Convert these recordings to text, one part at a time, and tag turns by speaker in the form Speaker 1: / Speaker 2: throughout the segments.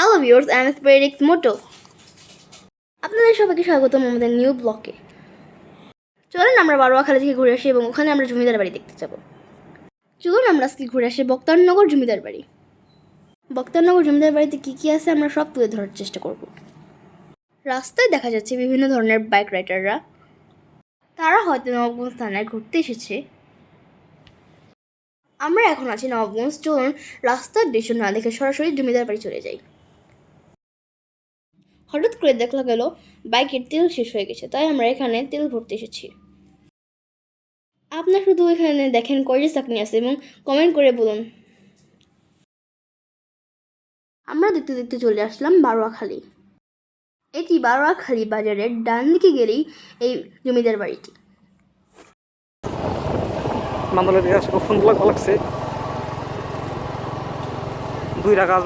Speaker 1: Hello viewers I am Sparix Moto আপনাদের সবাইকে স্বাগতম আমাদের নিউ ব্লকে চলুন আমরা বারোয়াখালী থেকে ঘুরে আসি এবং ওখানে আমরা জমিদার বাড়ি দেখতে যাব। চলুন আমরা আজকে ঘুরে আসি বক্তারনগর জমিদার বাড়ি। বক্তারনগর জমিদার বাড়িতে কী কী আছে আমরা সব তুলে ধরার চেষ্টা করব। রাস্তায় দেখা যাচ্ছে বিভিন্ন ধরনের বাইক রাইডাররা তারা হয়তো নবগঞ্জ থানায় ঘুরতে এসেছে। আমরা এখন আছি নবগঞ্জ চলুন রাস্তার দৃশ্য না দেখে সরাসরি জমিদার বাড়ি চলে যাই। হঠাৎ করে দেখা গেল বাইকের তেল শেষ হয়ে গেছে, তাই আমরা এখানে তেল ভরতে এসেছি। আপনার শুধু এখানে দেখেন কয়টি চাকনি আছে এবং কমেন্ট করে বলুন। আমরা দেখতে দেখতে চলে আসলাম বারোয়াখালী। এটি বারোয়াখালী বাজারের ডান দিকে গেলেই এই জমিদার বাড়িটি।
Speaker 2: লাগছে। দুইটা গাছ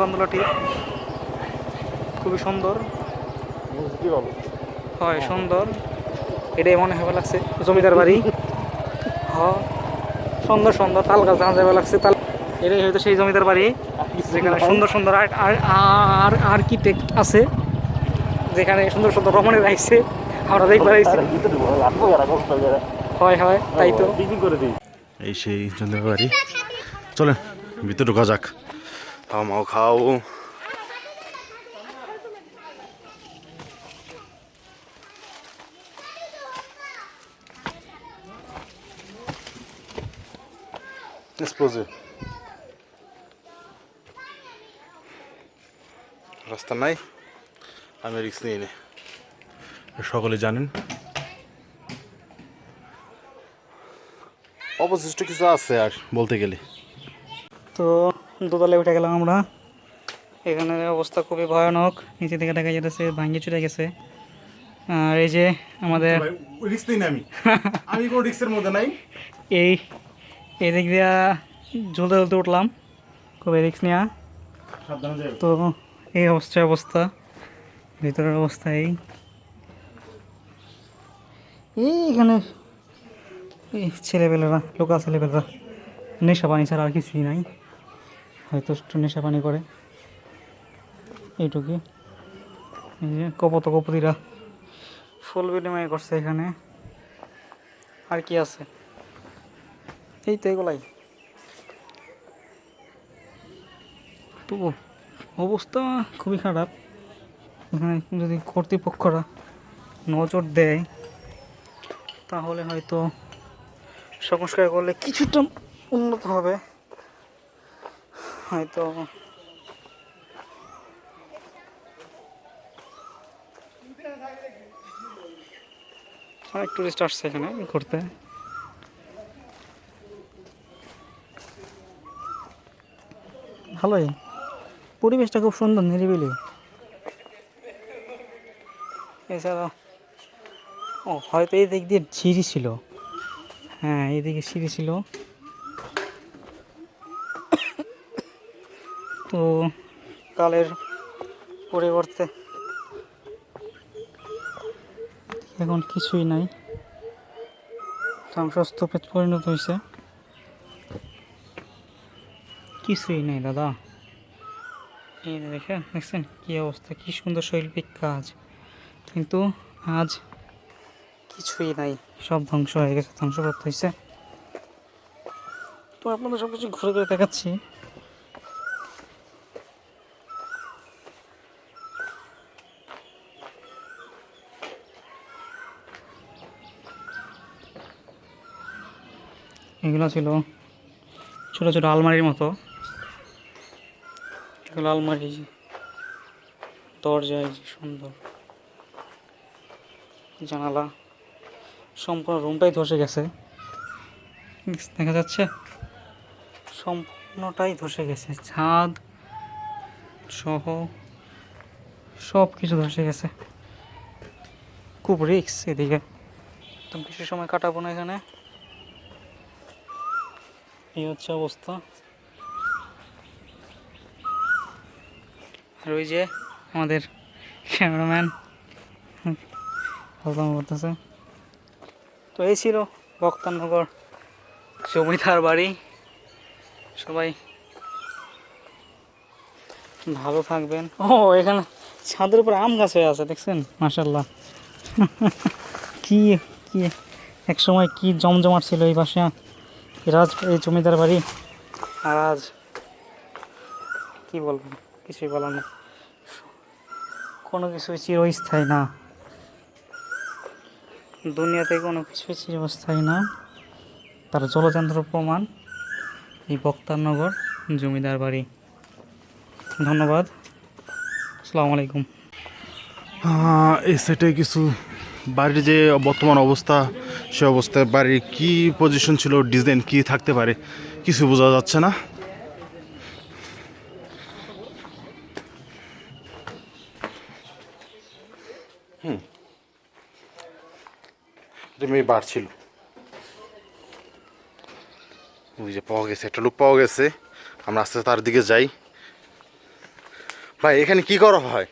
Speaker 2: খুবই সুন্দর। হয় সুন্দর। এটাই মনে হবে লাগছে। জমিদার বাড়ি। হ। সুন্দর সুন্দর তাল গাছ জানা যাবে লাগছে তাল এটাই হয়তো সেই জমিদার বাড়ি যেখানে সুন্দর সুন্দর আর আর আর্কিটেক্ট আছে যেখানে সুন্দর সুন্দর রমণের রাখছে আমরা দেখতে পাইছি হয় হয় তাই তো।
Speaker 3: এই সেই জমিদার বাড়ি। চলেন ভিতরে ঢোকা যাক। খাও মাও খাও। Esposa. রাস্তা নাই আমি রিক্স নিয়ে নি। সকলে জানেন। অবশিষ্ট কিছু আছে আর বলতে গেলে।
Speaker 2: তো দোতলায় উঠে গেলাম আমরা। এখানে অবস্থা খুবই ভয়ানক। নিচে থেকে দেখা যেতেছে ভাঙ্গি চুরে গেছে। আর এই যে আমাদের
Speaker 3: রিক্স নিই না আমি। আমি কোনো রিক্সের মধ্যে নাই।
Speaker 2: এই এই দিক দিয়া ঝুলতে ঝুলতে উঠলাম। খুব রিক্স নেওয়া তো এই অবস্থা অবস্থা। ভিতরের অবস্থা এই। এই এখানে এই ছেলেপেলেরা লোকাল ছেলেপেলেরা নেশা পানি ছাড়া আর কিছুই নাই। হয়তো একটু নেশা পানি করে। এইটুকুই এই যে কপত কপতিরা ফুল বিনিময় করছে এখানে। আর কি আছে? এই তো এগুলাই। তো অবস্থা খুবই খারাপ। এখানে যদি কর্তৃপক্ষরা নজর দেয়, তাহলে হয়তো সংস্কার করলে কিছুটা উন্নত হবে। হয়তো অনেক টুরিস্ট আসছে এখানে ঘুরতে। ভালোই। পরিবেশটা খুব সুন্দর, নিরিবিলি। এছাড়া ও, হয়তো এই দিক দিয়ে সিঁড়ি ছিল। হ্যাঁ এইদিকে সিঁড়ি ছিল। তো, কালের পরিবর্তে এখন কিছুই নাই। ধ্বংসস্তূপে পরিণত হয়েছে। কিছুই নেই, দাদা। এই দেখেন, দেখছেন কী অবস্থা? কী সুন্দর শৈল্পিক কাজ। কিন্তু আজ কিছুই নাই। সব ধ্বংস হয়ে গেছে ধ্বংসপ্রাপ্ত হয়েছে তো আপনাদের সব কিছু ঘুরে ঘুরে দেখাচ্ছি। এগুলো ছিল ছোট ছোট আলমারির মতো। এগুলো আলমারি দরজা, এই যে সুন্দর। জানালা, সম্পূর্ণ রুমটাই ধসে গেছে। দেখা যাচ্ছে সম্পূর্ণটাই ধসে গেছে। ছাদ সহ সব কিছু ধসে গেছে। খুব রিক্স এদিকে। তো কিছু সময় কাটাবো না এখানে। এই হচ্ছে অবস্থা। আর ওই যে আমাদের ক্যামেরাম্যান। হলদাম করতেছে তো এই ছিল বক্তানগর জমিদার বাড়ি। সবাই ভালো থাকবেন। ও, এখানে ছাদের উপর আম গাছ হয়ে আছে, দেখছেন? মাসাল্লাহ কি কি এক সময় কি জমজমাট ছিল এই পাশে। রাজ এই জমিদার বাড়ি। আর আজ কি বলব? কিছুই বলার না কোনো কিছুই চিরস্থায়ী না। দুনিয়াতে কোনো কিছুই চিরস্থায়ী না। তার জলযন্ত্র প্রমাণ এই বক্তারনগর জমিদার বাড়ি। ধন্যবাদ। আসসালামু আলাইকুম।
Speaker 3: এই সেটে কিছু বাড়ির যে বর্তমান অবস্থা, সে অবস্থায় বাড়ির কি পজিশন ছিল ডিজাইন কি থাকতে পারে, কিছু বোঝা যাচ্ছে না। এটা মেয়ে বার ছিল ওই যে পাওয়া গেছে একটা লোক পাওয়া গেছে। আমরা আস্তে আস্তে তার দিকে যাই। ভাই এখানে কি করা হয়?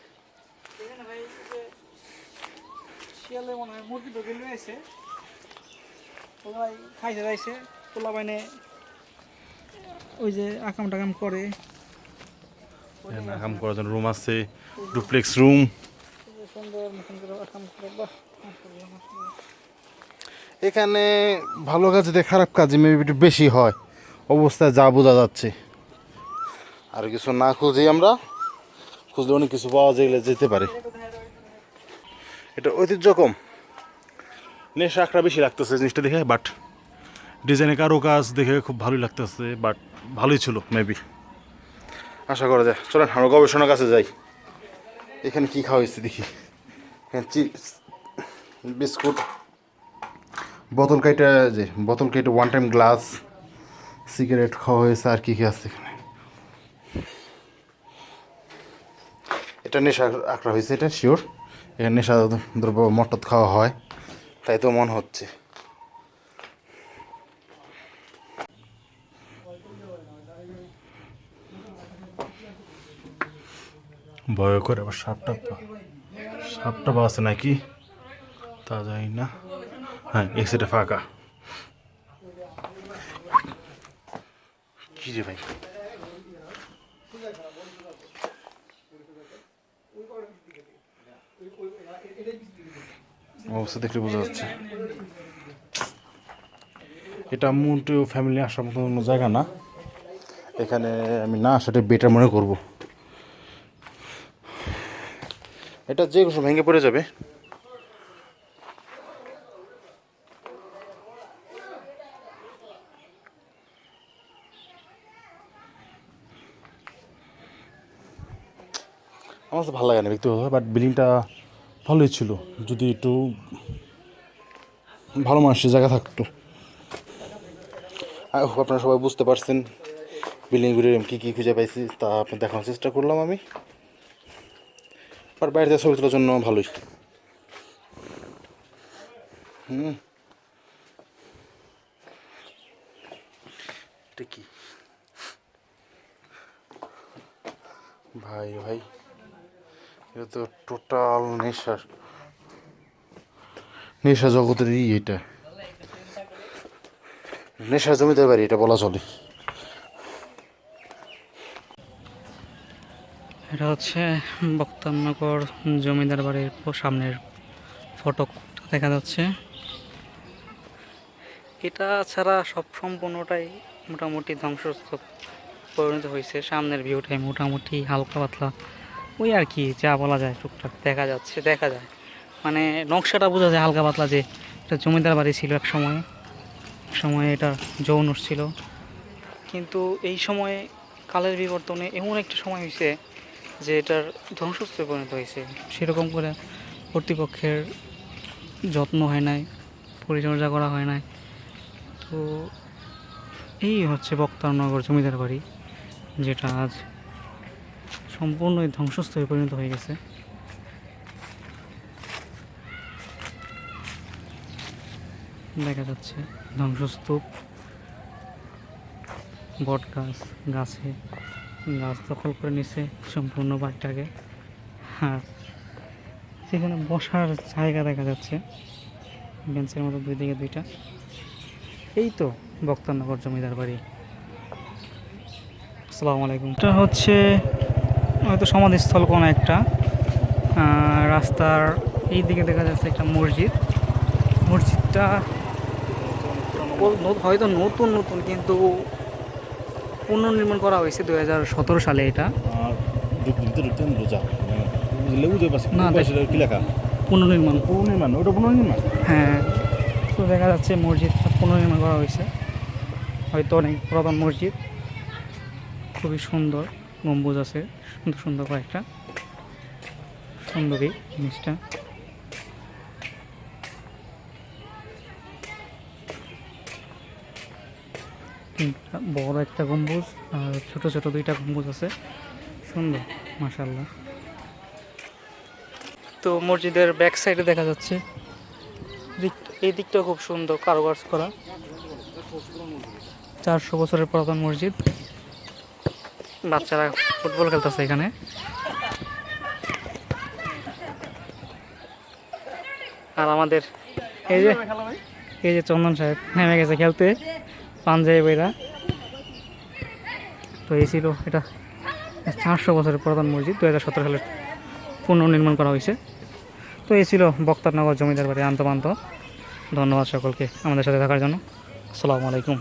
Speaker 2: ওই যে আকাম টাকাম করে।
Speaker 3: কাম করার জন্য রুম আছে ডুপ্লেক্স রুম
Speaker 2: সুন্দর আকাম করে বাহ
Speaker 3: এখানে ভালো কাজ দিয়ে খারাপ কাজে মেবি একটু বেশি হয়। অবস্থায় যা বোঝা যাচ্ছে। আর কিছু না খুঁজি আমরা খুঁজলে অনেক কিছু পাওয়া যেগুলো যেতে পারে। এটা ঐতিহ্য কম নেশা আঁকড়া বেশি লাগতেছে জিনিসটা দেখে বাট ডিজাইনে কারও কাজ দেখে খুব ভালোই লাগতেছে বাট ভালোই ছিল মেবি আশা করা যায়। চলেন, আমরা গবেষণার কাছে যাই। এখানে কি খাওয়া হয়েছে দেখি। এখানে চিপস, বিস্কুট। বোতল কেটে যে বোতল কেটে ওয়ান টাইম গ্লাস সিগারেট খাওয়া হয়েছে আর কি কি আছে এখানে? এটা নেশা আঁকড়া হয়েছে, এটা শিওর এখানে নেশা দ্রব্য, মটত খাওয়া হয়, তাই তো মনে হচ্ছে। ভয় করে আবার সাপটা সাপটা আছে নাকি? তা জানি না। হ্যাঁ এই সাইডে ফাঁকা কি রে ভাই অবস্থা দেখলে বোঝা যাচ্ছে এটা মোটেও ফ্যামিলি আসার মতো কোনো জায়গা না। এখানে আমি না আসাটা বেটার মনে করব। এটা যে কোনো ভেঙে পড়ে যাবে। আমার ভালো লাগে না ব্যক্তিগতভাবে বাট বিল্ডিংটা ভালোই ছিল। যদি একটু ভালো মানুষের জায়গা থাকতো। আপনারা সবাই বুঝতে পারছেন বিল্ডিং ঘুরে কী কী খুঁজে পাইছি, তা আপনি দেখানোর চেষ্টা করলাম আমি। আর বাইরে ছবি তোলার জন্য ভালোই। হুম। ভাই ভাই। তো টোটাল নেশা জগতের ই এটা। নেশার জমিদার বাড়ি, এটা বলা চলে।
Speaker 2: এটা হচ্ছে বক্তারনগর জমিদার বাড়ির সামনের ফটো দেখা যাচ্ছে, এটা ছাড়া সব সম্পূর্ণটাই মোটামুটি ধ্বংসস্তূপ পরিণত হয়েছে। সামনের ভিউটাই মোটামুটি হালকা পাতলা। ওই আর কি যা বলা যায় টুকটাক, দেখা যাচ্ছে, দেখা যায়। মানে নকশাটা বোঝা যায় হালকা পাতলা যে এটা জমিদার বাড়ি ছিল এক সময়। এক সময় এটা যৌনস ছিল। কিন্তু এই সময়ে কালের বিবর্তনে এমন একটা সময় হয়েছে যে এটার ধ্বংসস্তূপে পরিণত হয়েছে সেরকম করে কর্তৃপক্ষের যত্ন হয় নাই, পরিচর্যা করা হয় নাই। তো এই হচ্ছে বক্তারনগর জমিদার বাড়ি, যেটা আজ সম্পূর্ণই ধ্বংসস্তূপে পরিণত হয়ে গেছে। দেখা যাচ্ছে ধ্বংসস্তূপ বট গাছ, গাছে গাছ দখল করে নিছে সম্পূর্ণ বাড়িটাকে আর সেখানে বসার জায়গা দেখা যাচ্ছে, বেঞ্চের মতো দুই দিকে দুইটা। এই তো বক্তারনগর জমিদার বাড়ি। আসসালামু আলাইকুম। এটা হচ্ছে হয়তো সমাধিস্থল কোনো একটা রাস্তার এই দিকে দেখা যাচ্ছে একটা মসজিদ। মসজিদটা হয়তো নতুন নতুন কিন্তু পুনর্নির্মাণ করা হয়েছে দু হাজার সতেরো সালে এটা।
Speaker 3: আর ভিতরে ঢুকতে রোজা লেবু যে পাশে
Speaker 2: না,
Speaker 3: লেখা?
Speaker 2: পুনর্নির্মাণ।
Speaker 3: পুনর্নির্মাণ ওটা পুনর্নির্মাণ?
Speaker 2: হ্যাঁ তো দেখা যাচ্ছে মসজিদটা পুনর্নির্মাণ করা হয়েছে। হয়তো অনেক পুরাতন মসজিদ। খুবই সুন্দর। গম্বুজ আছে, সুন্দর সুন্দর কয়েকটা। সুন্দরী জিনিসটা। বড় একটা গম্বুজ আর ছোট ছোট দুইটা গম্বুজ আছে। সুন্দর মাশাল্লাহ তো মসজিদের ব্যাক সাইডে দেখা যাচ্ছে এই দিকটা খুব সুন্দর কারুকাজ করা। চারশো বছরের পুরাতন মসজিদ। বাচ্চারা ফুটবল খেলতেছে এখানে। আর আমাদের এই যে এই যে চন্দন সাহেব নেমে গেছে খেলতে, পাঞ্জাবি বইরা তো এই ছিল এটা চারশো বছরের প্রধান মসজিদ দু হাজার সতেরো সালে পুনর্নির্মাণ করা হয়েছে। তো এই ছিল বক্তারনগর জমিদার বাড়ি আন্তপান্ত ধন্যবাদ সকলকে আমাদের সাথে থাকার জন্য। আসসালামু আলাইকুম।